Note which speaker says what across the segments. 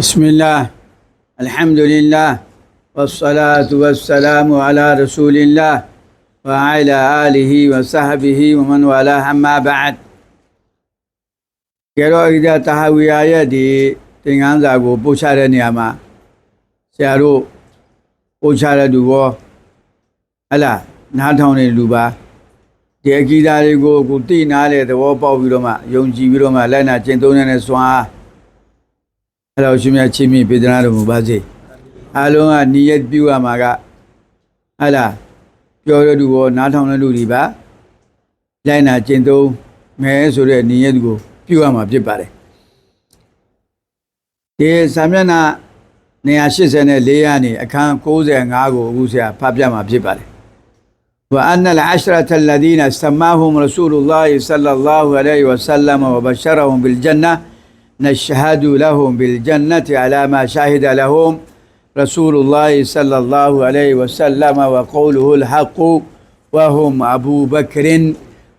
Speaker 1: بسم الله الحمد لله والصلاة والسلام على رسول الله وعلى آله وصحبه ومن والاه أما بعد ကျေတော့ဣဒတဟဝီယာရဲ့ဒီသင်္ကန်းစာကိုပို့ချတဲ့နေရာမှာဆရာတို့ပို့ချတဲ့လူဘောဟလာနားထောင်တဲ့လူပါဒီအကိဒါတွေကိုကိုသိနာတဲ့သဘောပေါက်ပြီးတော့မှယုံကြည်ပြီးတော့မှလိုက်နာကျင့်သုံးနေတဲ့စွမ်းအား အဲ့တော့ရှင်မြတ်ချင်းမြင့်ပေးသနာတော်မူပါစေအားလုံးကနိယတ်ပြုရမှာကဟလာပြောရတူရောနားထောင်တဲ့လူတွေပါလိုက်နာကျင့်သုံးမဲဆိုတဲ့နိယတ်ကိုပြုရမှာဖြစ်ပါတယ်ဒီစာမျက်နှာ184ကနေအခန်း95ကိုအခုဆရာဖတ်ပြမှာဖြစ်ပါတယ်ဝအန်နလအရှရတလဒီနစမာဟူမ်ရဆူလူလာဟ်ဆလ္လာလာဟူအလိုင်ဝဆလမ်ဝဘရှရဟူမ်ဘီလ်ဂျန်နာ نشهد لهم بالجنة على ما شهد لهم رسول الله صلى الله عليه وسلم وقوله الحق وهم أبو بكر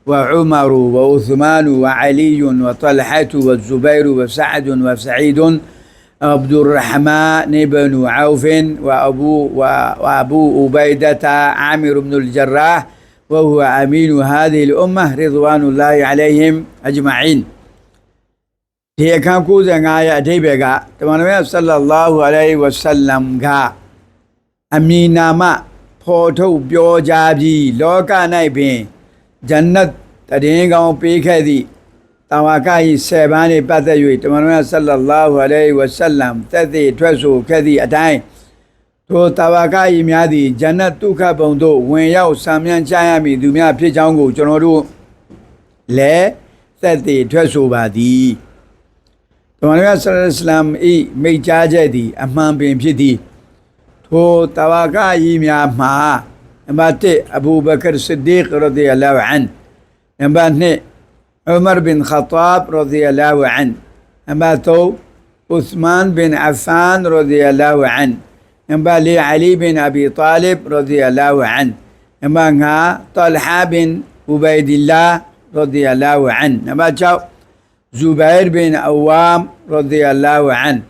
Speaker 1: وعمر وعثمان وعلي وطلحة والزبير وسعد وسعيد عبد الرحمن بن عوف وأبو, وأبو عبيدة عامر بن الجراح وهو أمين هذه الأمة رضوان الله عليهم أجمعين. ဒီအခန်း95ရဲ့အဓိပ္ပာယ်ကတမန်တော်မြတ်ဆလ္လာလာဟူအလိုင်ဝဆလမ်ကအမီနာမဖော်ထုတ်ပြောကြားပြီးလောက၌ပင်ဂျန်နတ်တည်င်းကောင်းပေးခဲ့သည့်တာဝက၏ဆယ်ပန်းနှင့်ပတ်သက်၍တမန်တော်မြတ်ဆလ္လာလာဟူအလိုင်ဝဆလမ်သက်သေထွက်ဆိုခဲ့သည့်အတိုင်းထိုတာဝက၏များသည်ဂျန်နတ်ဒုက္ခဘုံသို့ဝင်ရောက်ဆံမြန်းချရမည်သူများဖြစ်ကြောင်းကိုကျွန်တော်တို့လည်းသက်သေထွက်ဆိုပါသည် တမန်တော်ဆလ္လာလမ်ဤမိတ်ကြားချက်သည် အမှန်ပင်ဖြစ်သည်ထိုတဝါကကြီးများမှာနံပါတ်1အဘူဘကရ်ဆစ်ဒီကရဒီအလာဟ်အန်နံပါတ်2ဥမရ်ဘင်ခတာဘ်ရဒီအလာဟ်အန်နံပါတ်3ဥသမန်ဘင်အဖန်ရဒီအလာဟ်အန်နံပါတ်4အလီဘင်အဘီတာလစ်ရဒီအလာဟ်အန်နံပါတ်5တလဟာဘင်ဥဘိုင်ဒီလာရဒီအလာဟ်အန်နံပါတ်6 زبير بن عوام رضي الله عنه.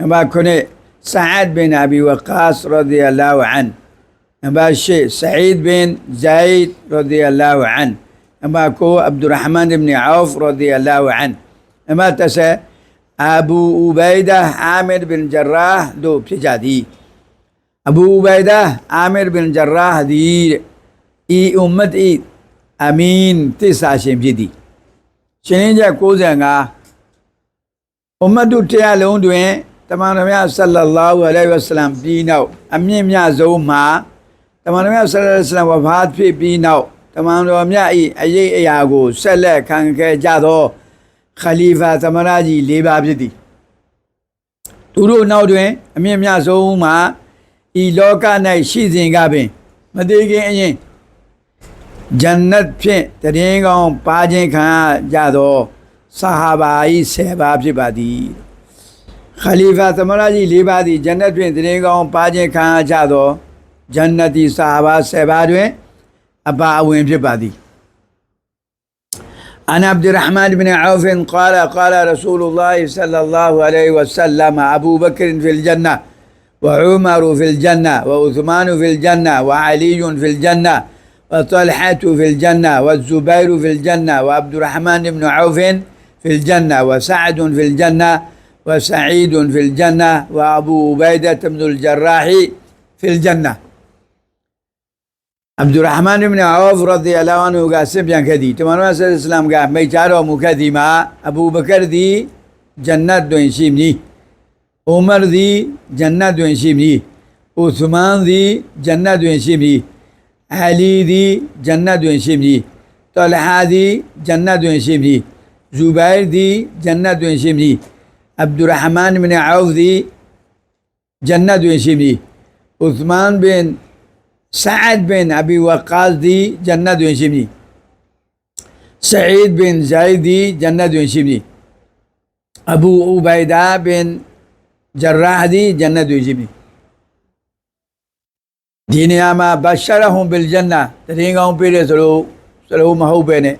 Speaker 1: نمبر كوني سعد بن أبي وقاص رضي الله عنه. نمبر شي سعيد بن زيد رضي الله عنه. نمبر كو عبد الرحمن بن عوف رضي الله عنه. نمبر تسع أبو عبيدة عامر بن جراح دو بسجادي أبو عبيدة عامر بن جراح دي إي أمت إي أمين تسع شمجدي. ရှင်ရင်းချက်65အမတ်တို့တရားလုံးတွင်တမန်တော်မြတ်ဆလ္လာလာဟူအလိုင်ဝဆလမ်ပြီးနောက်အမြင့်မြတ်ဆုံးမှာတမန်တော်မြတ်ဆလ္လာလဟ်ဝဘာတ်ဖြစ်ပြီးနောက်တမန်တော်မြတ်၏အရေးအရာကိုဆက်လက်ခံခဲ့ကြသောခလီဖာသမရကြီး၄ပါးဖြစ်သည်သူတို့နောက်တွင် အမြင့်မြတ်ဆုံးမှာဤလောက၌ရှိစဉ်ကပင် မသေးခင်အရင် ဂျန်နတ်ဖြင့်တရင်ကောင်းပါခြင်းခံကြသောဆဟာဘာဤဆယ်ပါးဖြစ်ပါသည်ခလီဖာသမရကြီး၄ပါးသည်ဂျန်နတ်ဖြင့်တရင်ကောင်းပါခြင်းခံကြသောဂျန်နတ်ဒီဆဟာဘာဆယ်ပါးတွင် အပါအဝင်ဖြစ်ပါသည် عن عبد الرحمن بن عوف قال قال رسول الله صلى الله عليه وسلم أبو بكر في الجنة وعمر في الجنة وعثمان في الجنة وعلي في الجنة وطلحة في الجنة والزبير في الجنة وعبد الرحمن بن عوف في الجنة وسعد في الجنة وسعيد في الجنة وأبو عبيدة بن الجراح في الجنة. عبد الرحمن بن عوف رضي الله عنه قال سبيان كذي. الله عليه وسلم قال ميجارو مكذي ما أبو بكر دي جنة دوين شيمني عمر دي جنة دوين شيمني عثمان دي جنة دوين شيمني အလီသည်ဂျန်နတ်တွင်ရှိမည်တောလဟာသည်ဂျန်နတ်တွင်ရှိမည်ဇူဘိုင်သည်ဂျန်နတ်တွင်ရှိမည်အဗ်ဒူ ဒ်ဘင်အဘီဝကာစ်သည်ဂျန်နတ်တွင်ရှိမည်ဆာအီဒ်ဘင်ဇိုင်သည်ဂျန်နတ်တွင်ရှိမည်အဘူဥဘိုင်ဒါဘင်ဂျရာဟ်သည်ဂျန်နတ်တွင်ရှိမည်ဒီနေရာမှာဘာရှာရဟွန်ဘီလ်ဂျန်နာတရင်ကောင်းပေးတယ်ဆိုလို့ဆိုလို့မဟုတ်ပဲနဲ့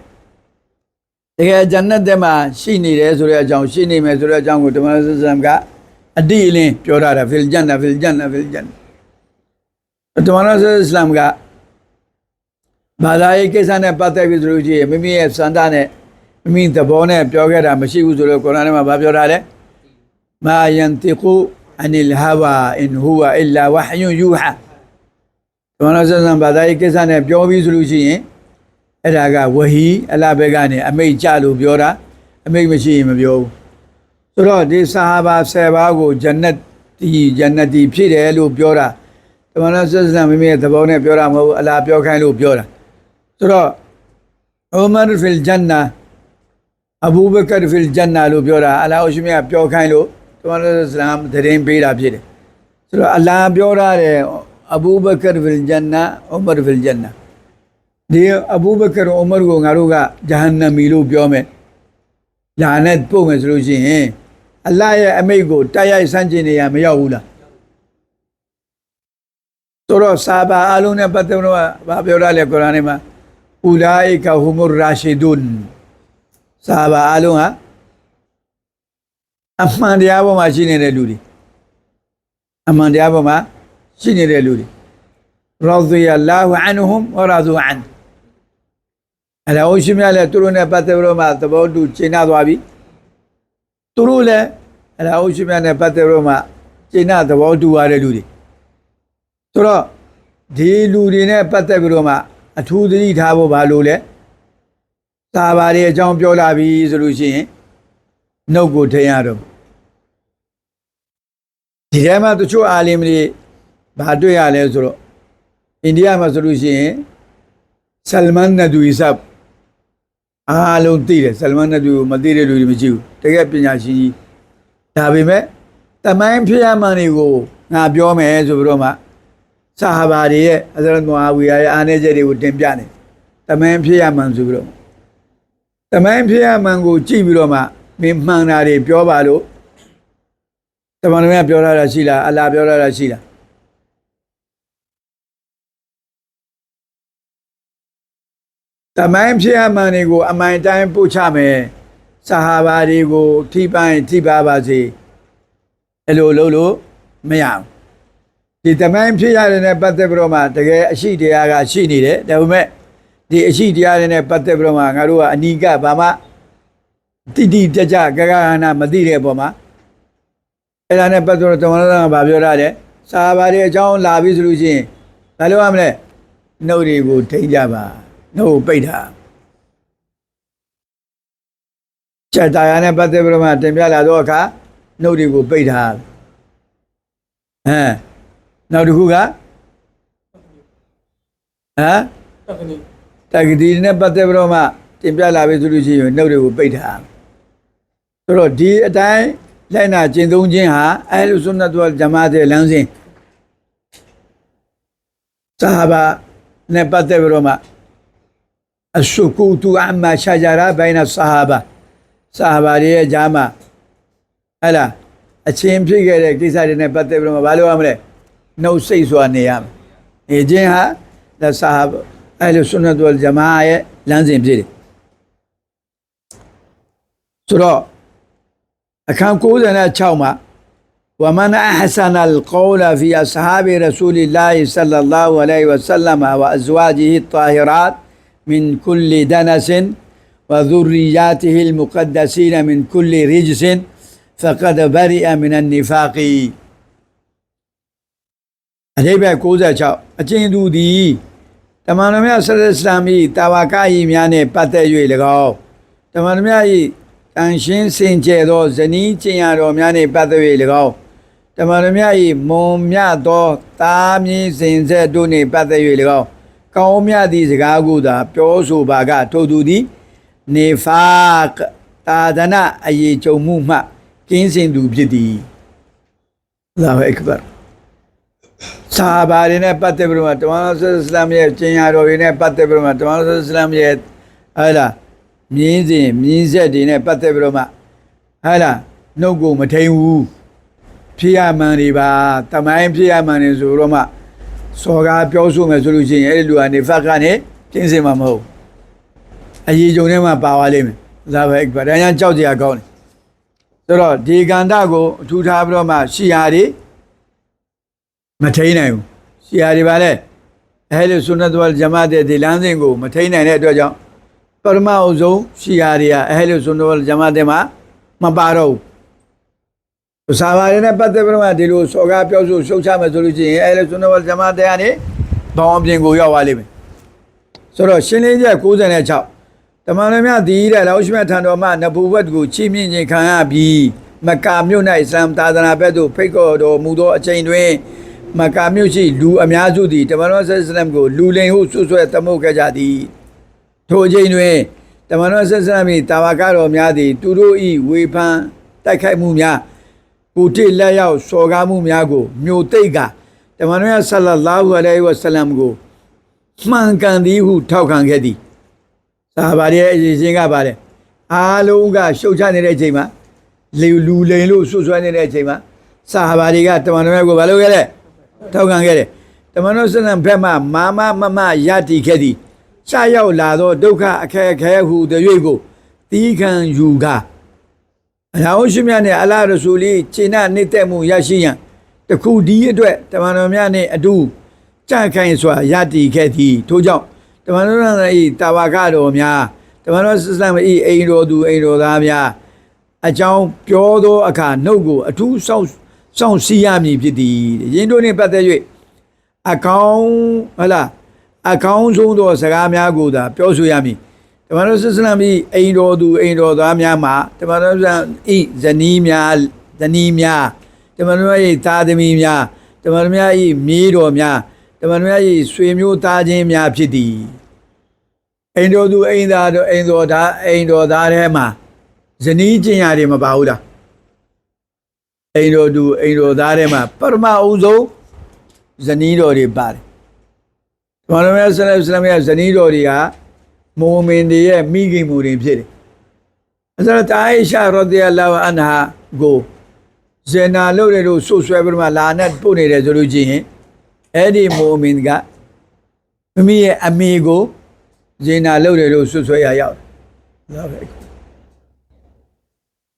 Speaker 1: တကယ်ဂျန်နတ်ထဲမှာရှိနေတယ်ဆိုတဲ့အကြောင်းရှိနေမယ်ဆိုတဲ့အကြောင်းကိုဓမ္မစစံကအတိအလင်းပြောထားတာဖီလ်ဂျန်နာဖီလ်ဂျန်နာဖီလ်ဂျန်နာတမန်တော်ဆလ္လာလ္လဟ်အလိုင်းကဘာသာရေးကိစ္စနဲ့ပတ်သက်ပြီးဆိုလို့ရှိရင်မိမိရဲ့စန္ဒနဲ့မိမိသဘောနဲ့ပြောခဲ့တာမရှိဘူးဆိုတော့ကုရ်အာန်ထဲမှာဗာပြောထားတယ်မာယန်တီကူအန်လ်ဟာဝါအင်ဟူဝါအလ္လာဝဟ်ယွန်ယူဟာ တမန်တော်ဆလ္လာလ္လဟ်ဘာသာရေးကိစ္စနဲ့ပြောပြီးဆိုလို့ရှိရင်အဲ့ဒါကဝဟီအလ္လာဘက်ကနေအမိတ်ကြလို့ပြောတာအမိတ်မရှိရင်မပြောဘူးဆိုတော့ဒီဆာဟာဘာ10ပါးကိုဂျန်နတ်ဒီဂျန်နတ်ဒီဖြစ်တယ်လို့ပြောတာတမန်တော်ဆလ္လာလ္လဟ်မိမိရဲ့သဘောနဲ့ပြောတာမဟုတ်ဘူးအလ္လာပြောခိုင်းလို့ပြောတာဆိုတော့ဥမာရ်ဖီလ်ဂျန်နာအဘူဘကရ်ဖီလ်ဂျန်နာလို့ပြောတာအလ္လာဟ်ရှိမြတ်ပြောခိုင်းလို့တမန်တော်ဆလ္လာလ္လဟ်သတင်းပေးတာဖြစ်တယ်ဆိုတော့အလ္လာပြောထားတ ယ်အဘူဘကရ်ဖီလ်ဂျန်နာဥမာရ်ဖီလ်ဂျန်နာဒီအဘူဘကရ်ဥမာရ်ကိုငါတို့ကဂျဟန်နမီလို့ပြောမယ်ညာနဲ့ပို့မယ်ဆိုလို့ရှိရင်အလ္လာရဲ့အမိတ်ကိုတိုက်ရိုက်ဆန့်ကျင်နေရမရောက်ဘူးလားဆိုတော့စာဘာအလုံးနဲ့ပတ်သက်လို့ဘာပြောရလဲကုရ်အာန်ထဲမှာဥလာအိကဟူမူရာရှီဒွန်စာဘာအလုံးဟာအမှန်တရားပေါ်မှာရှိနေတဲ့လူတွေအမှန်တရားပေါ်မှာ ရှိနေတဲ့လူတွေရာဇီယလာဟူအန်ဟွမ်ဝရာဇူအန်အလာဟ်ရှိမြလည်းသူတို့နဲ့ပတ်သက်လို့မှသဘောတူရှင်းနာသွားပြီသူတို့လည်းအလာဟ်ရှိမြနဲ့ပတ်သက်လို့မှရှင်းနာသဘောတူရတဲ့လူတွေဆိုတော့ဒီလူတွေနဲ့ပတ်သက်ပြီးတော့မှအထူးသတိထားဖို့ဘာလို့လဲသာဘာတွေအကြောင်းပြောလာပြီဆိုလို့ရှိရင်နှုတ်ကိုထိန်ရတော့ဒီထဲမှာတချို့အာလင်တွေ ဘာတွေ့ရလဲဆိုတော့အိန္ဒိယမှာဆိုလို့ရှိရင်ဆလမန်နဒူအီဆပ်အားလုံးသိတယ်ဆလမန်နဒူကိုမသိတဲ့လူတွေမရှိဘူးတကယ်ပညာရှင်ကြီးဒါပေမဲ့တမိုင်းဖြစ်ရမှန်တွေကိုငါပြောမယ်ဆိုပြီးတော့မှဆာဟာဘာတွေရဲ့အဇရတ်မွာဝီယာရဲ့အားနည်းချက်တွေကိုတင်ပြတယ်တမိုင်းဖြစ်ရမှန်ဆိုပြီးတော့တမိုင်းဖြစ်ရမှန်ကိုကြည့်ပြီးတော့မှမင်းမှန်တာတွေပြောပါလို့တမန်တော်များပြောရတာရှိလားအလ္လာဟ်ပြောရတာရှိလား တမိုင်းဖြစ်ရမှန်တွေကို အမှန်တိုင်းပို့ချမယ်ဆာဟာဘာတွေကိုထိပိုင်းထိပါပါစေအဲ့လိုလုပ်လို့မရဘူးဒီတမိုင်းဖြစ်ရတယ်နဲ့ပတ်သက်ပြီးတော့မှတကယ်အရှိတရားကရှိနေတယ်ဒါပေမဲ့ဒီအရှိတရားတွေနဲ့ပတ်သက်ပြီးတော့မှငါတို့ကအနီးကဘာမှတိတိကျကျဂဂဟနာမသိတဲ့အပေါ်မှာအဲ့ဒါနဲ့ပတ်သက်တော့တမန်တော်ကဗာပြောရတယ်စာဘာတွေအကြောင်းလာပြီဆိုလို့ရှိရင်ဘာလို့ရမလဲနှုတ်တွေကိုထိကြပါ နှုတ်ကိုပိတ်တာချက်တရားနဲ့ပတ်သက်ပြီးတော့မှတင်ပြလာတော့အခါနှုတ်တွေကိုပိတ်ထားအဲနောက်တစ်ခုကဟမ်တက္ကတိနဲ့ပတ်သက်ပြီးတော့မှတင်ပြလာပြီဆိုလို့ရှိရင်နှုတ်တွေကိုပိတ်ထားဆိုတော့ဒီအတိုင်းလိုက်နာကျင့်သုံးခြင်းဟာအဲလူဆွတ်တော်ဂျမားတဲ့လမ်းစဉ်ဆာဟာဘာနဲ့ပတ်သက်ပြီးတော့မှ السكوت عما شجر بين الصحابة. صحابة لي جامع ألا أتشيم شكرا كيسا لنا بطي برما بالو أمره نو سيسو النيام يجيها لصحابة أهل السنة والجماعة لازم زيري. ترى أكان كودنا تشاوما. ومن أحسن القول في أصحاب رسول الله صلى الله عليه وسلم وأزواجه الطاهرات من كل دنس وذرياته المقدسين من كل رجس فقد برئ من النفاق အတိပ္ပယ်96အကျဉ်းသူသည်တမန်တော်မြတ်ဆလ္လစ္စလာမ်၏တာဝါကဤများနှင့်ပတ်သက်၍၎င်းတမန်တော်မြတ်၏တန်ရှင်းစင်ကြယ်သောဇနီးကျင်ရတော်များနှင့်ပတ်သက်၍၎င်းတမန်တော်မြတ်၏မွန်မြတ်သောသားမြင့်စင်ဆက်တို့နှင့်ပတ်သက်၍၎င်း ကောင်းမြတ်သည့်စကားကိုသာပြောဆိုပါကထို့သူသည်နေဖာတာဒနာအရေးကြုံမှုမှကင်းစင်သူဖြစ်သည်အလ္လာဟ်အက္ဘာဆာဘာတွေနဲ့ပတ်သက်ပြီးတော့တမန်တော်ဆလ္လမ်ရဲ့ကျင်ရတော်တွေနဲ့ပတ်သက်ပြီးတော့တမန်တော်ဆလ္လမ်ရဲ့ဟဲ့လားမြင်းစဉ်မြင်းဆက်တွေနဲ့ပတ်သက်ပြီးတော့မှဟဲ့လားနှုတ်ကိုမထိန်ဘူးဖြစ်ရမှန်တွေပါတမိုင်းဖြစ်ရမှန်တွေဆိုတော့မှ စော်ကားပြောဆိုမယ်ဆိုလို့ရှိရင်အဲ့ဒီလူကနေဖတ်ကနေကျင်းစင်မှာမဟုတ်အရေးကြုံထဲမှာပါသွားလိမ့်မယ်ဒါပဲဗဒါညာကြောက်ကြရကောင်းတယ်ဆိုတော့ဒီကန္တကိုအထူးထားပြီးတော့မှရှီယာတွေမထိန်နိုင်ဘူးရှီယာတွေပါလေအဲလိုဆုနတ်ဝလ်ဂျမာတ်တဲ့ဒီလမ်းစဉ်ကိုမထိန်နိုင်တဲ့အတွက်ကြောင့်ပရမအုပ်ဆုံးရှီယာတွေကအဲလိုဆုနတ်ဝလ်ဂျမာတ်တဲ့မှာမပါတော့ဘူး စာပါရနဲ့ပတ်သက်ပြီးတော့မှဒီလိုစော်ကားပြောဆိုရှုတ်ချမယ်ဆိုလို့ရှိရင်အဲလိုဆုနတ်ဝလ်ဂျမာတ်တဲ့ကနေဘောင်းအပြင်ကိုရောက်သွားလိမ့်မယ်ဆိုတော့ရှင်းလင်းချက်96တမန်တော်များဒီတဲ့လောက်ရှိမဲ့ထံတော်မှနဘူဝတ်ကိုချီးမြှင့်ခြင်းခံရပြီးမက္ကာမြို့၌အစ္စလာမ်သာသနာဘက်သို့ဖိတ်ခေါ်တော်မူသောအချိန်တွင်မက္ကာမြို့ရှိလူအများစုသည်တမန်တော်ဆလ္လမ်ကိုလူလိန်ဟုဆွဆွဲသမုတ်ခဲ့ကြသည်ထိုအချိန်တွင်တမန်တော်ဆလ္လမ်၏တာဝကတော်များသည် သူတို့၏ဝေဖန်တိုက်ခိုက်မှုများ ကိုတိလက်ရောက်စော်ကားမှုများကိုမြို့သိပ်ကတမန်တော်ဆလ္လာဟူအလိုင်ဝဆလမ်ကိုမှန်ကန်သည်ဟုထောက်ခံခဲ့သည်စာဘာရဲ့အရေးချင်းကပါတယ်အားလုံးကရှုတ်ချနေတဲ့အချိန်မှာလူလူလိန်လို့ဆွဆွဲနေတဲ့အချိန်မှာစာဘာတွေကတမန်တော်ရဲ့ကိုဘာလုပ်ခဲ့လဲထောက်ခံခဲ့တယ်တမန်တော်ဆလံဘက်မှမာမမမယတည်ခဲ့သည်စရောက်လာသောဒုက္ခအခက်အခဲဟုတဲ့၍ကိုတီးခံယူကား အလောင်းရှိမြတ်နဲ့အလာရဆူလီခြေနနှိမ့်သက်မှုရရှိရန်တခုဒီအတွက်တမန်တော်များနဲ့အတူကြန့်ခိုင်စွာယတည်ခဲ့သည်ထို့ကြောင့်တမန်တော်၏တာဝကတော်များတမန်တော်ဆစ္စလမ်၏အိမ်တော်သူအိမ်တော်သားများအကြောင်းပြောသောအခါနှုတ်ကိုအထူးစောင့်စောင့်စီရမည်ဖြစ်သည်ယင်းတို့နှင့်ပတ်သက်၍အကောင်းဟလာအကောင်းဆုံးသောစကားများကိုသာပြောဆိုရမည် တမန်တော်ဆစ္စလမ်၏အိမ်တော်သူအိမ်တော်သားများမှာတမန်တော်ဆစ္စလမ်၏ဇနီးများဇနီးများတမန်တော်၏သားသမီးများတမန်တော်များ၏မြေးတော်များတမန်တော်၏ဆွေမျိုးသားချင်းများဖြစ်သည်အိမ်တော်သူအိမ်သားတို့အိမ်တော်သားအိမ်တော်သားထဲမှာဇနီးကျင်ရတွေမပါဘူးလားအိမ်တော်သူအိမ်တော်သားထဲမှာပထမအဦးဆုံးဇနီးတော်တွေပါတယ်။ဘာလို့လဲဆလမ်ဆလမ်ရဲ့ဇနီးတော်တွေက မိုမင်တွေရဲ့မိခင်မူတွေဖြစ်တယ်။အဲဒါတာအိရှာရဒီအလာဝအန်ဟာကိုဇေနာလို့တယ်လို့ဆိုဆွဲပြီးတော့မှလာနဲ့ပို့နေတယ်ဆိုလို့ချင်းအဲ့ဒီမိုမင်ကမိမိရဲ့အမေကိုဇေနာလုပ်တယ်လို့ဆွဆွဲရရောက်တယ်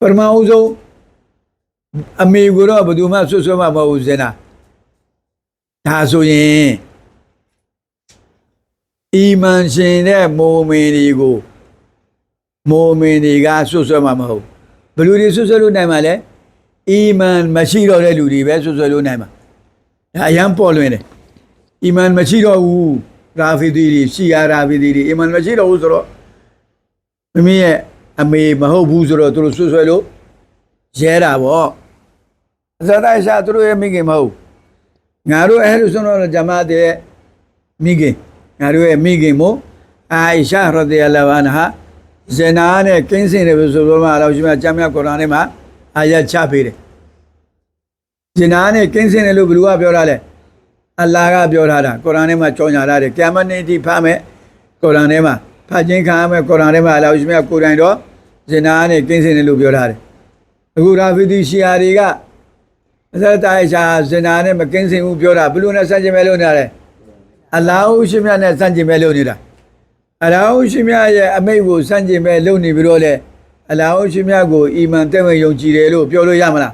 Speaker 1: ဟုတ်ပဲပရမအုပ်ဆုံးအမေကိုတော့ဘယ်သူမှဆွဆွဲမှာမဟုတ်ဘူးဇေနာဒါဆိုရင် အီမန်ရှင်တဲ့မိုမင်တွေကိုမိုမင်တွေကဆွဆွဲမှာမဟုတ်ဘယ်လူတွေဆွဆွဲလို့နိုင်မှာလဲအီမန်မရှိတော့တဲ့လူတွေပဲဆွဆွဲလို့နိုင်မှာဒါအရန်ပေါ်လွင်တယ်အီမန်မရှိတော့ဘူးရာဖီဒီတွေရှီယာရာဖီဒီတွေအီမန်မရှိတော့ဘူးဆိုတော့မိမိရဲ့အမေမဟုတ်ဘူးဆိုတော့သူတို့ဆွဆွဲလို့ရဲတာပေါ့အဇာတိုင်ရှာသူတို့ရဲ့မိခင်မဟုတ်ငါတို့အဲလိုဆိုတော့ဂျမားတဲ့မိခင် ငါတို့ရဲ့မိခင်မို့အာရှာရဒီအလာဝနဟာဇနာနဲ့ကင်းစင်တယ်ဆိုတော့မှတော့ရှင်မကျမ်းမြတ်ကုရ်အာန်ထဲမှာအာရချပေးတယ်ဇနာနဲ့ကင်းစင်တယ်လို့ဘယ်သူကပြောတာလဲအလာကပြောထားတာကုရ်အာန်ထဲမှာကြော်ညာထားတယ်ကယမနေ့တိဖားမယ်ကုရ်အာန်ထဲမှာဖတ်ခြင်းခံရမယ်ကုရ်အာန်ထဲမှာအလာရှင်မကိုယ်တိုင်တော့ဇနာနဲ့ကင်းစင်တယ်လို့ပြောထားတယ်အခုရာဖီဒီရှီယာတွေကအသက်တာရှာဇနာနဲ့မကင်းစင်ဘူးပြောတာဘယ်လိုနဲ့ဆက်ကျင်မဲ့လို့နေရလဲ အလ္လာဟ်ရှင်မြတ်နဲ့စัจကျင်မဲ့လို့နေတာ။အလ္လာဟ်ရှင်မြတ်ရဲ့အမိန့်ကိုစัจကျင်မဲ့လို့နေပြီးတော့လေအလ္လာဟ်ရှင်မြတ်ကိုအီမန်တဲ့ဝင်ယုံကြည်တယ်လို့ပြောလို့ရမလား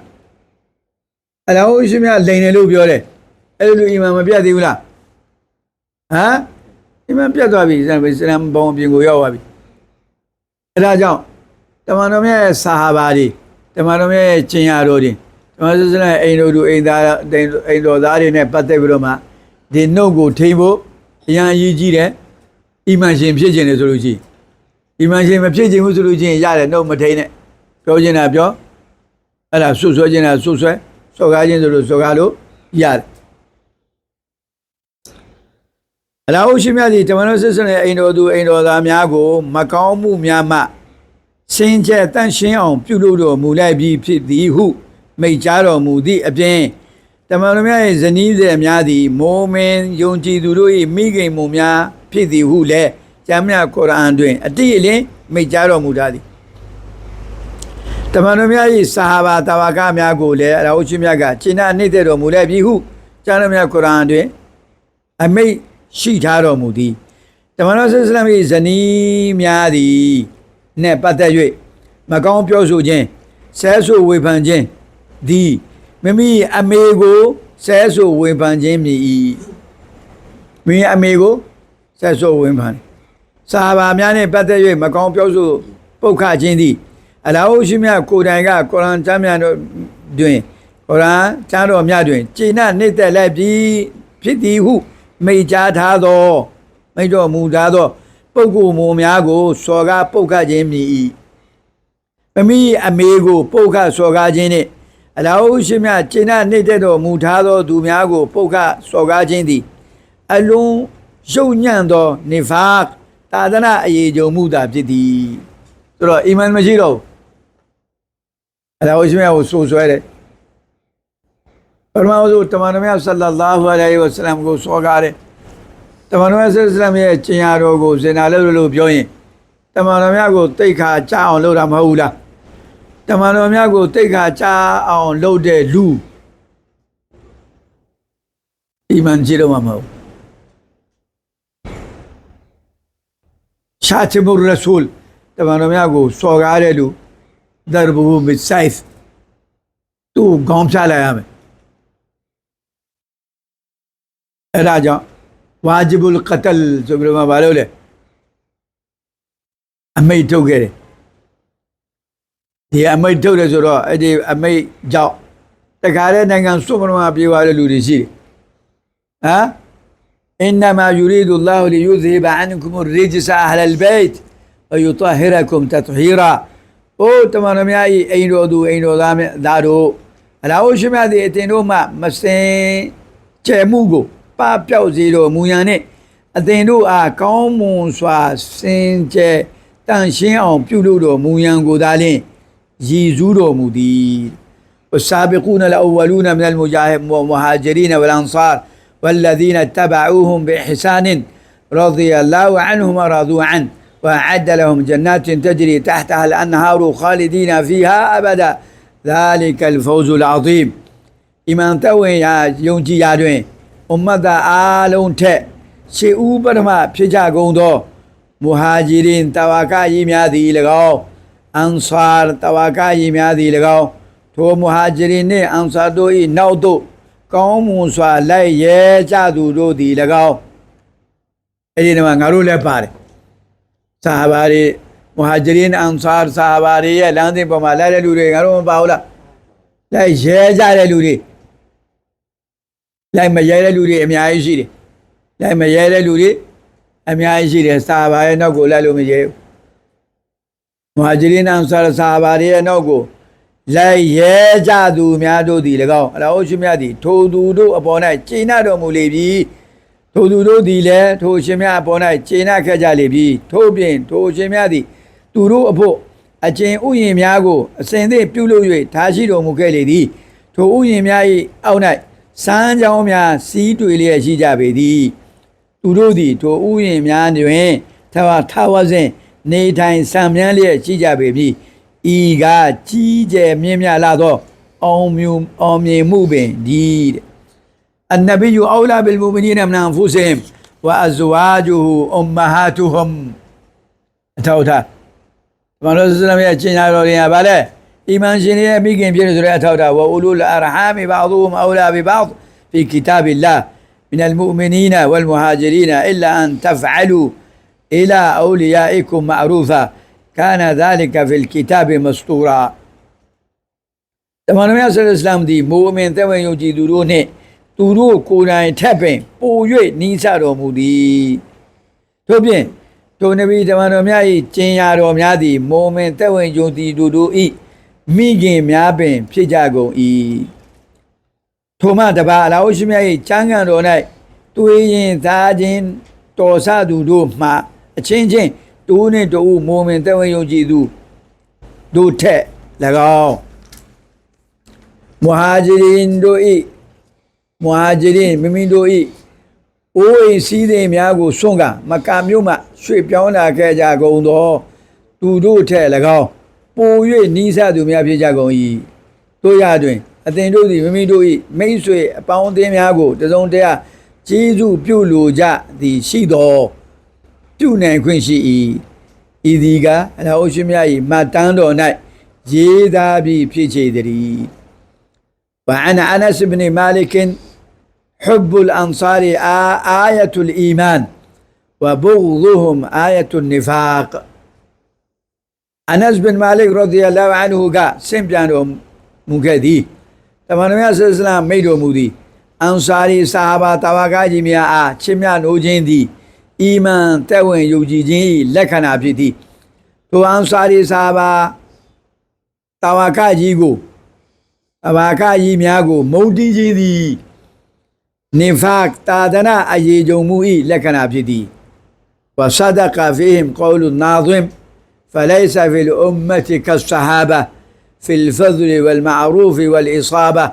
Speaker 1: ။အလ္လာဟ်ရှင်မြတ်လိန်တယ်လို့ပြောတယ်။အဲ့လိုအီမန်မပြတ်သေးဘူးလား။ဟမ်အီမန်ပြတ်သွားပြီစံစလမ်ဘောင်အပြင်ကိုရောက်သွားပြီ။အဲဒါကြောင့်တမန်တော်မြတ်ရဲ့ဆာဟာဘာတွေတမန်တော်မြတ်ရဲ့ကျင်ရတော်တွေတမန်တော်ဆလမ်အိမ်တော်သူအိမ်သားအိမ်တော်သားတွေနဲ့ပတ်သက်ပြီးတော့မှ ဒီနှုတ်ကိုထိဖို့အရန်အရေးကြီးတယ်။အီမန်ရှင်ဖြစ်ခြင်းလေဆိုလို့ရှိရင်အီမန်ရှင်မဖြစ်ခြင်းဘူးဆိုလို့ရှိရင်ရတယ်နှုတ်မထိန်နဲ့ပြောခြင်းတာပြောအဲ့ဒါဆွဆွဲခြင်းတာဆွဆွဲစော်ကားခြင်းဆိုလို့စော်ကားလို့ရတယ်အလာဟုရှိမြတ်သည်တမန်တော်ဆစ်ဆနဲ့အိမ်တော်သူအိမ်တော်သားများကို မကောင်းမှုများမှစင်ကြယ်တန့်ရှင်းအောင် ပြုလုပ်တော်မူလိုက်ပြီးဖြစ်သည်ဟုမိတ်ကြားတော်မူသည့်အပြင် တမန်တော်များ၏ဇနီးသည်များသည်မိုးမင်းယုံကြည်သူတို့၏မိခင်မုံများဖြစ်သည်ဟုလည်းကျမ်းမြတ်ကုရ်အာန်တွင် အတိအလင်းမိတ်ကြားတော်မူထားသည်တမန်တော်များ၏ဆာဟာဘာတာဝကများကိုလည်းအလာဟုရှိမြတ်ကရှင်းနာနှိမ့်တဲ့တော်မူလိုက်ပြီးဟုကျမ်းတော်မြတ်ကုရ်အာန်တွင် အမိတ်ရှိထားတော်မူသည်တမန်တော်ဆလ္လမ်၏ဇနီးများသည်နဲ့ပတ်သက်၍မကောင်းပြောဆိုခြင်းဆဲဆိုဝေဖန်ခြင်းဒီ မိမိအမေကိုဆဲဆိုဝေဖန်ခြင်းမြည်၏မိမိအမေကိုဆဲဆိုဝေဖန်တယ်စာဘာများနှင့်ပတ်သက်၍မကောင်းပြောဆိုပုတ်ခခြင်းသည်အလာဟုရှိမြတ်ကိုယ်တိုင်ကကုရ်အာန်ကျမ်းမြတ်တို့တွင်ကုရ်အာန်ကျမ်းတော်မြတ်တွင်ကျင့်နှနှိမ့်သက်လိုက်ပြီးဖြစ်သည်ဟုမိန့်ကြားထားသောမိန့်တော်မူထားသော ပုဂ္ဂိုလ်မူများကိုစော်ကားပုတ်ခခြင်းမြည်၏မမိအမေကိုပုတ်ခစော်ကားခြင်းနှင့် အလာဟုရှိမြတ်ကျင့်နှနှိမ့်သက်တော်မူထားသောသူများကို ပုတ်ခစော်ကားခြင်းသည် အလုံးရုပ်ညံ့သောနိဖာတ်တာဒနာအရေးကြုံမှုသာဖြစ်သည်ဆိုတော့အီမန်မရှိတော့ဘူးအလ္လာဟ်ရှိမြတ်ကိုစိုးဆွဲတယ်ပရမဝဇ်တမန်တော်မြတ်ဆလ္လာလာဟူအလိုင်ဝဆလမ်ကိုစောကားတယ်တမန်တော်မြတ်ဆလ္လာလမ်ရဲ့ကျင်ရတော်ကိုဇင်နာလို့လို့ပြောရင်တမန်တော်မြတ်ကိုတိတ်ခါကြားအောင်လုပ်တာမဟုတ်ဘူးလား တမန်တော်မြတ်ကိုတိတ်ခါကြားအောင်လုပ်တဲ့လူအီမန်ရှိတော့မှာမဟုတ်ဘူးရှာချမရဆူလ်တမန်တော်များကိုစော်ကားတဲ့လူဒါဘူမစ်ဆိုင်သူ့ခေါင်းဖြတ်လိုက်ရမယ်အဲ့ဒါကြောင့်ဝါဂျီဘူလ်ကတလ်ဆိုပြီးတော့မလုပ်လေအမိတ်ထုတ်ခဲ့တယ် ဒီအမိတ်ထုတ်တယ်ဆိုတော့အဲ့ဒီအမိတ်ကြောင့်တခါတဲ့နိုင်ငံစုံမမှာပြေသွားတဲ့လူတွေရှိတယ်ဟမ် إنما يريد الله ليذهب عنكم الرجس أهل البيت ويطهركم تطهيرا အိုးတမန်တော်များဤအိမ်တော်သူအိမ်တော်သားများသားတို့အလာဟုရှိမြတ်သည်အတင်တို့မှမစင်ကျဲမှုကိုပပျောက်စေတော်မူရန်နှင့်အတင်တို့အားကောင်းမွန်စွာစင်ကျဲတန်ရှင်းအောင်ပြုလုပ်တော်မူရန်ကိုသာလျှင် ရည်စူးတော်မူသည် والسابقون الأولون من المهاجرين والأنصار والذين اتبعوهم بإحسان رضي الله عنهم ورضوا عنه وأعد لهم جنات تجري تحتها الأنهار خالدين فيها أبدا ذلك الفوز العظيم إيمان توي يا يونجي يا دوين أمة آلون ت ရှေးဦးပထမဖြစ်ကြကုန် သောမူဟာဂျီရင်တဝါကကြီးများသည်၎င်းအန်ဆာတဝါကကြီးများသည်၎င်းထိုမူဟာဂျီရင်နှင့်အန်ဆာတို့၏နောက်သို့ကောင်းမွန်စွာလိုက်ရဲကြသူတို့သည်၎င်းအဲ့ဒီမှာငါတို့လည်းပါတယ်ဆာဟာဘာတွေမူဟာဂျီရင်အန်ဆာဆာဟာဘာတွေရဲ့လမ်းစဉ်ပေါ်မှာလိုက်တဲ့လူတွေငါတို့မပါဘူးလားလိုက်ရဲကြတဲ့လူတွေလိုက်မရဲတဲ့လူတွေအများကြီးရှိတယ်လိုက်မရဲတဲ့လူတွေအများကြီးရှိတယ်စာဘာရဲ့နောက်ကိုလိုက်လို့မရဲဘူး မဟာဂျီရင်းအန်ဆာစာဘာတွေရဲ့နောက်ကိုလိုက်ရဲကြသူများတို့သည်၎င်းအလောရှိမြတ်သည်ထိုသူတို့အပေါ်၌ကျင့်တော်မူလေပြီထိုသူတို့သည်လည်းထိုရှင်မြတ်အပေါ်၌ကျင့်ခဲ့ကြလေပြီထို့ပြင်ထိုရှင်မြတ်သည်သူတို့အဖို့အကျင့်ဥယျင်များကိုအစဉ်သင့်ပြုလုပ်၍ထားရှိတော်မူခဲ့လေသည်ထိုဥယျင်များ၏အောက်၌စမ်းကြောင်းများစီးတွေ့လျက်ရှိကြပေသည်သူတို့သည်ထိုဥယျင်များတွင်ထဝထဝစဉ် နေထိုင်ဆံမြန်းလျက်ရှိကြပေပြီဤကကြီးကျယ်မြင့်မြတ်လာသောအောင်မြူအောင်မြင်မှုပင်ဒီတဲ့အနဘီယူအောလာဘီလ်မူမနီနမန်အန်ဖူဆင်ဝအဇဝါဂျူအမ်မဟာတူဟမ်အထောက်ထားဘာလို့ဆလမ်ရဲ့ကျင်ညာတော်ရင်ကဗါလဲအီမန်ရှင်ရဲ့မိခင်ဖြစ်တယ်ဆိုတဲ့အထောက်ထားဝအူလူလအရဟာမီဘာဒူဟမ်အောလာဘီဘာဒ်ဖီကီတာဘီလာ من المؤمنين والمهاجرين إلا أن تفعلوا إلى أوليائكم معروفا كان ذلك في الكتاب مسطورا တမန်တော်မြတ်ဆလ္လာလမ်ဒီမိုးအမင်တဲ့ဝင်ယုံကြည်သူတို့နှင့်သူတို့ကိုယ်တိုင်ထက်ပင်ပို၍နီးစပ်တော်မူသည်ထို့ပြင်ထိုနဗီတမန်တော်မြတ်၏ကျင်ညာတော်များသည်မိုးအမင်တဲ့ဝင်ယုံကြည်သူတို့၏မိခင်များပင်ဖြစ်ကြကုန်၏ထိုမှတပါအလာဟုရှိမြတ်၏ချမ်းငံတော်၌တွေးရင်သားခြင်းတော်ဆသူတို့မှ အချင်းချင်းတိုးနှင့်တိုးမိုးအမင်တဲ့ဝင်ယုံကြည်သူတို့ထက်၎င်းမဟာဂျီရင်တို့ဤမဟာဂျီရင်မိမိတို့ဤအိုးအိမ်စည်းစိမ်များကိုစွန့်ကမကာမြို့မှရွှေ့ပြောင်းလာခဲ့ကြကုန်သောသူတို့ထက်၎င်းပို၍နီးစပ်သူများဖြစ်ကြကုန်၏တို့ရတွင် အသင်တို့သည်မိမိတို့၏မိတ်ဆွေအပေါင်းအသင်းများကိုတစုံတရာကျေးဇူးပြုလိုကြသည်ရှိသော ပြုနိုင်ခွင့်ရှိ၏ဤသည်ကအလာအိုရှင်မြတ်၏မတ်တန်းတော်၌ ရေးသားပြီးဖြစ်ချေတည်း وعن أنس بن مالك حب الأنصار آ- آية الإيمان وبغضهم آية النفاق أنس بن مالك رضي الله عنه قال سمجانو مكدي تمام يا سلام ميدو مودي أنصاري صحابة تواقاجي ميا آ چميا نوجين دي إيمان تاوين يوجي جين لكنا بيتي تو أنصاري صحابة تواقاجي go အ ဘာကကြီးများကိုမုံတီးခြင်းသည်နိဖာတာဒနာအယေကြုံမှု၏လက္ခဏာဖြစ်သည်ဝဆဒကဖီဟင်ကောလူနာဇင် فليس في الأمة كالصحابة في الفضل والمعروف والإصابة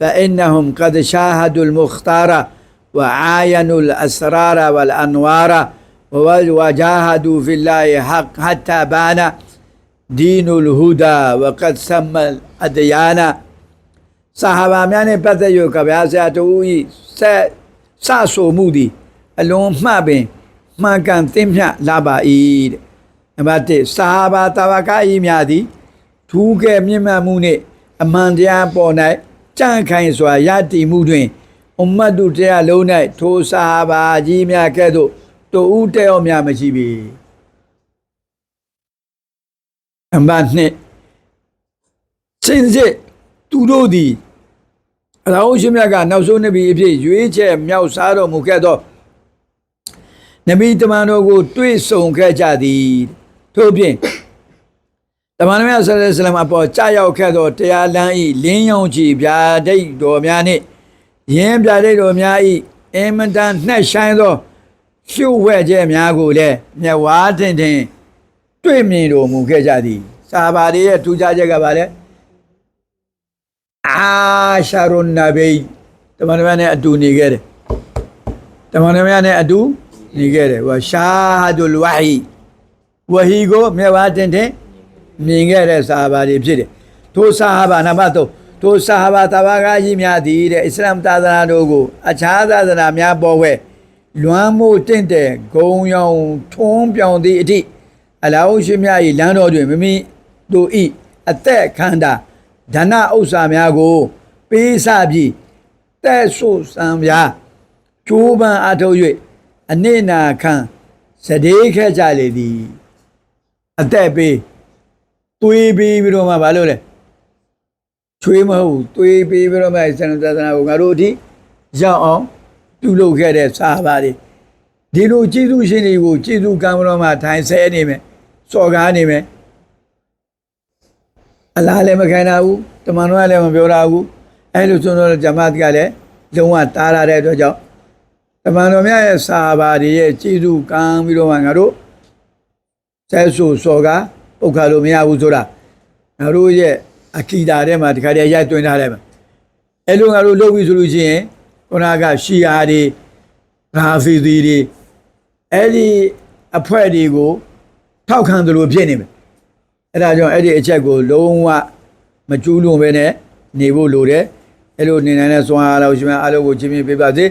Speaker 1: فإنهم قد شاهدوا المختار وعاينوا الأسرار والأنوار وجاهدوا في الله حق حتى بان دين الهدى وقد سمى الأديان စာဟာဘာများနဲ့ပတ်သက်၍ကဗျာဆရာတူဤဆက်စဆိုမှုသည်အလွန်မှပင်မှန်ကန်သင့်မြလာပါ၏တဲ့နံပါတ်1စာဟာဘာတာဝကဤများသည်ထူးကဲမြင့်မြတ်မှုနှင့်အမှန်တရားပေါ်၌ကြံ့ခိုင်စွာယတည်မှုတွင် အမ္မတ်တို့တရားလုံး၌ထိုစာဟာဘာကြီးများကဲ့သို့တူဦးတဲ့အောင်များမရှိပေနံပါတ်2စင်စစ်သူတို့သည်အလောင်းရှိမြတ်ကနောက်ဆုံးနဗီအဖြစ်ရွေးချယ်မြောက်စားတော်မူခဲ့သောနဗီတမန်တော်ကို တွေ့ဆုံခဲ့ကြသည်ထို့ဖြင့်တမန်တော်မြတ်ဆလ္လာလဟ်အလัยဟိဝါစလမ်အပေါ်ကြာရောက်ခဲ့သောတရားလမ်းဤလင်းယုံကြည်ဗျာဒိတ်တော်များနှင့် ယင်းဗျာဒိတ်တော်များဤအင်မတန်နှက်ဆိုင်သောရှုပ်ဝဲခြင်းများကိုလည်းမျက်ဝါးထင်ထင်တွေ့မြင်တော်မူခဲ့ကြသည်စာဘာတွေရဲ့ထူးခြားချက်ကဘာလဲအာရှာရုန်နဘီတမန်တော်များနဲ့အတူနေခဲ့တယ်တမန်တော်များနဲ့အတူနေခဲ့တယ်ဟောရှာဟဒุลဝဟီဝဟီကိုမြတ်ဝါတင်တင်မြင်ခဲ့တဲ့စာဘာတွေဖြစ်တယ်ထိုစာဟာဘာနံပါတ်3 ထိုစာဟာဘာတဘာကကြီးများသည်တဲ့အစ္စလာမ်သာသနာတို့ကိုအခြားသာသနာများပေါ်ဝဲလွမ်းမို့တင့်တဲ့ဂုံရောင်ထွန်းပြောင်သည့်အထိအလာဟုရှိမြတ်၏လမ်းတော်တွင်မိမိတို့ဤအသက်ခန္ဓာဓနဥစ္စာများကို ပေးစပြီးတဲ့ဆုစံပြားကျိုးပန်းအထုတ်၍အနစ်နာခံစတေးခဲ့ကြလေသည်အသက်ပေးသွေးပေးပြီးတော့မှဘာလို့လဲ ချွေးမဟုတ်သွေးပေးပြီးတော့မှစံသဒနာကိုငါတို့အထိရောက်အောင်ပြုလုပ်ခဲ့တဲ့စာပါတွေဒီလိုကျေးဇူးရှင်တွေကိုကျေးဇူးကံတော်မှာထိုင်ဆဲနေမယ်စော်ကားနေမယ်အလားလည်းမခံတာဘူးတမန်တော်ကလည်းမပြောတာဘူးအဲလိုဆိုတော့ဂျမတ်ကလည်းလုံးဝတားရတဲ့အတွက်ကြောင့်တမန်တော်မြတ်ရဲ့စာပါတွေရဲ့ကျေးဇူးကံပြီးတော့မှငါတို့ဆဲဆူစော်ကပုတ်ခါလို့မရဘူးဆိုတာငါတို့ရဲ့ အကီဒါထဲမှာတခါတည်းရိုက်တွင်ထားတယ်မှာအဲလိုငါတို့လုပ်ပြီဆိုလို့ရှိရင်ခုနကရှီယာတွေရာဖီဒီတွေအဲ့ဒီအဖွဲ့တွေကိုထောက်ခံသလိုဖြစ်နေမယ်အဲ့ဒါကြောင့်အဲ့ဒီအချက်ကိုလုံးဝမကျူးလွန်ပဲနဲ့နေဖို့လိုတယ်အဲ့လိုနေနိုင်တဲ့ဆွမ်းအားလို့ရှိမှအားလုံးကိုချင်းပြပေးပါစေ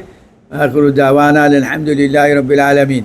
Speaker 1: အခရုဒါဝါနာလ်ဟမ်ဒူလ illah ရဘ်ဘီလ်အာလမင်